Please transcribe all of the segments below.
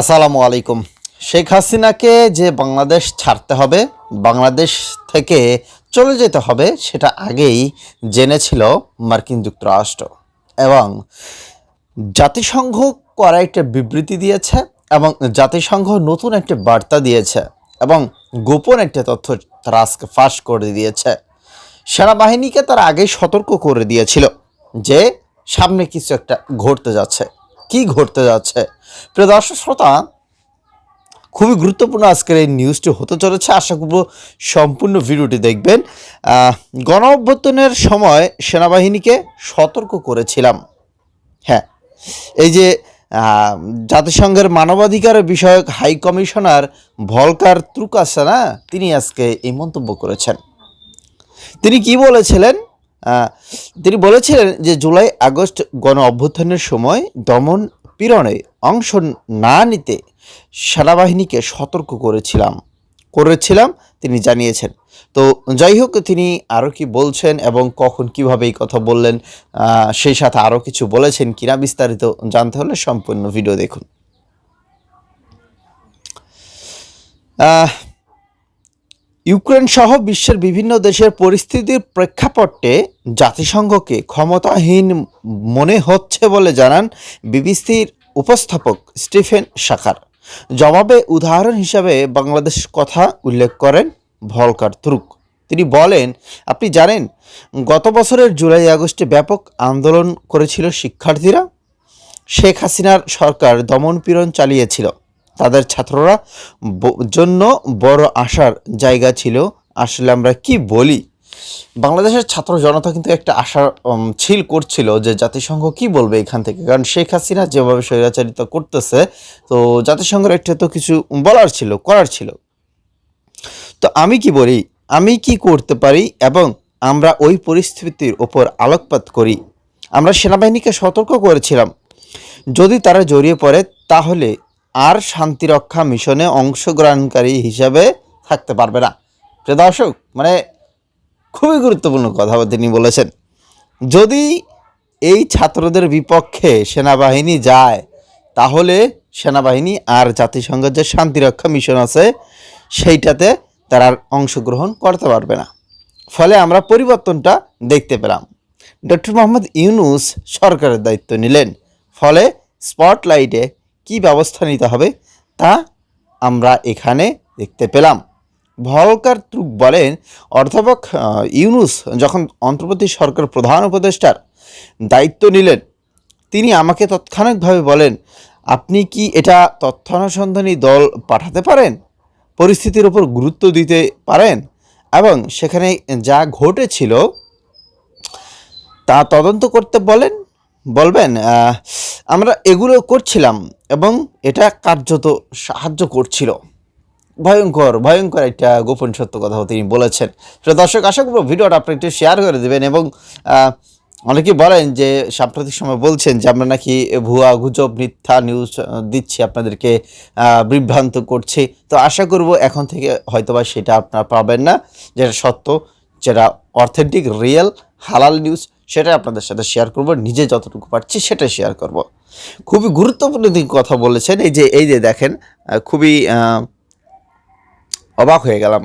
আসসালামু আলাইকুম। শেখ হাসিনাকে যে বাংলাদেশ ছাড়তে হবে, বাংলাদেশ থেকে চলে যেতে হবে, সেটা আগেই জেনেছিল মার্কিন যুক্তরাষ্ট্র এবং জাতিসংঘ করা একটা বিবৃতি দিয়েছে এবং জাতিসংঘ নতুন একটা বার্তা দিয়েছে এবং গোপন একটা তথ্য তারা আজকে ফাঁস করে দিয়েছে। সেনাবাহিনীকে তারা আগেই সতর্ক করে দিয়েছিল যে সামনে কিছু একটা ঘটতে যাচ্ছে। কি ঘটতে যাচ্ছে? প্রিয় দর্শক শ্রোতা, খুবই গুরুত্বপূর্ণ আজকের এই নিউজটি হতে চলেছে। আশা করব সম্পূর্ণ ভিডিওটি দেখবেন। গণ অভ্যুত্থানের সময় সেনাবাহিনীকে সতর্ক করেছিলাম। হ্যাঁ এই যে জাতিসংঘের মানবাধিকার বিষয়ক হাই কমিশনার ভলকার ত্রুক আছে না তিনি আজকে এই মন্তব্য করেছেন। তিনি কি বলেছিলেন? তিনি বলেছিলেন যে জুলাই আগস্ট গণ অভ্যুত্থানের সময় দমন পীড়নে অংশ না নিতে সেনাবাহিনীকে সতর্ক করেছিলাম করেছিলাম, তিনি জানিয়েছেন। তো যাই হোক, তিনি আরও কি বলছেন এবং কখন কীভাবে এই কথা বললেন সেই সাথে আরও কিছু বলেছেন কিনা বিস্তারিত জানতে হলে সম্পূর্ণ ভিডিও দেখুন। ইউক্রেন সহ বিশ্বের বিভিন্ন দেশের পরিস্থিতির প্রেক্ষাপটে জাতিসংঘকে ক্ষমতাহীন মনে হচ্ছে বলে জানান বিবিসির উপস্থাপক স্টিফেন শাখার জবাবে উদাহরণ হিসাবে বাংলাদেশ কথা উল্লেখ করেন ভলকার তুরুক। তিনি বলেন, আপনি জানেন, গত বছরের জুলাই আগস্টে ব্যাপক আন্দোলন করেছিল শিক্ষার্থীরা। শেখ হাসিনার সরকার দমনপীড়ন চালিয়েছিল। তাদের ছাত্ররা জন্য বড় আশার জায়গা ছিল। আসলে আমরা কি বলি? বাংলাদেশের ছাত্র জনতা কিন্তু একটা আশার ছিল, করছিল যে জাতিসংঘ কি বলবে এখান থেকে। কারণ শেখ হাসিনা যেভাবে স্বৈরাচারিত করতেছে, তো জাতিসংঘের একটা তো কিছু বলার ছিল, করার ছিল। তো আমি কি বলি? আমি কি করতে পারি এবং আমরা ওই পরিস্থিতির ওপর আলোকপাত করি? আমরা সেনাবাহিনীকে সতর্ক করেছিলাম। যদি তারা জড়িয়ে পড়ে, তাহলে আর শান্তিরক্ষা মিশনে অংশগ্রহণকারী হিসাবে থাকতে পারবে না। প্রিয় দর্শক মানে খুবই গুরুত্বপূর্ণ কথা তিনি বলেছেন। যদি এই ছাত্রদের বিপক্ষে সেনাবাহিনী যায়, তাহলে সেনাবাহিনী আর জাতিসংঘের যে শান্তিরক্ষা মিশন আছে, সেইটাতে তারা অংশগ্রহণ করতে পারবে না। ফলে আমরা পরিবর্তনটা দেখতে পেলাম। ডক্টর মোহাম্মদ ইউনুস সরকারের দায়িত্ব নিলেন। ফলে স্পটলাইটে ব্যবস্থা নিতে হবে তা আমরা এখানে দেখতে পেলাম। ভলকার ত্রুক বলেন অর্থাপক ইউনুস যখন অন্তর্বর্তী সরকার প্রধান উপদেষ্টার দায়িত্ব নিলেন, তিনি আমাকে তৎক্ষণাৎভাবে বলেন, আপনি কি এটা তথ্যানুসন্ধানী দল পাঠাতে পারেন? পরিস্থিতির ওপর গুরুত্ব দিতে পারেন? এবং সেখানে যা ঘটেছিল তা তদন্ত করতে বলেন, বলবেন আমরা এগুলো করছিলাম এবং এটা কার্যত সাহায্য করছিল। ভয়ঙ্কর ভয়ঙ্কর একটা গোপন সত্য কথা তিনি বলেছেন। সেটা দর্শক আশা করব ভিডিওটা আপনি একটু শেয়ার করে দেবেন এবং আহ, অনেকে বলেন যে সাম্প্রতিক সময় বলছেন যে আমরা নাকি ভুয়া গুজব মিথ্যা নিউজ দিচ্ছি আপনাদেরকে বিভ্রান্ত করছি। তো আশা করব এখন থেকে হয়তোবা সেটা আপনারা পাবেন না। যেটা সত্য যেটা অথেন্টিক রিয়েল হালাল নিউজ সেটাই আপনাদের সাথে শেয়ার করব। নিজে যতটুকু পারছি সেটা শেয়ার করব। খুবই গুরুত্বপূর্ণ দিক কথা বলেছেন। এই যে এই যে দেখেন খুবই অবাক হয়ে গেলাম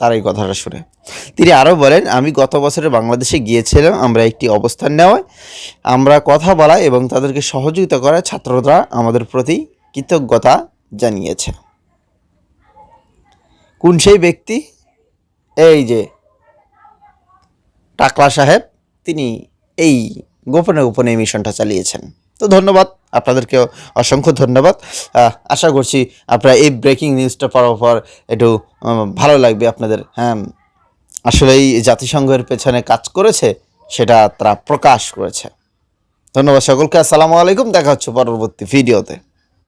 তার এই কথাটা শুনে। তিনি আরও বলেন, আমি গত বছরে বাংলাদেশে গিয়েছিলাম, আমরা একটি অবস্থান নেওয়ায়, আমরা কথা বলা এবং তাদেরকে সহযোগিতা করায় ছাত্ররা আমাদের প্রতি কৃতজ্ঞতা জানিয়েছে। কোন সেই ব্যক্তি? এই যে টাকলা সাহেব, তিনি এই গোপনে গোপনে মিশনটা চালিয়েছেন। তো ধন্যবাদ, আপনাদেরকেও অসংখ্য ধন্যবাদ। আশা করছি আপনারা এই ব্রেকিং নিউজটা পাওয়ার পর একটু ভালো লাগবে আপনাদের। হ্যাঁ আসলে এই জাতিসংঘের পেছনে কাজ করেছে, সেটা তারা প্রকাশ করেছে। ধন্যবাদ সকলকে, আসসালামু আলাইকুম, দেখা হচ্ছে পরবর্তী ভিডিওতে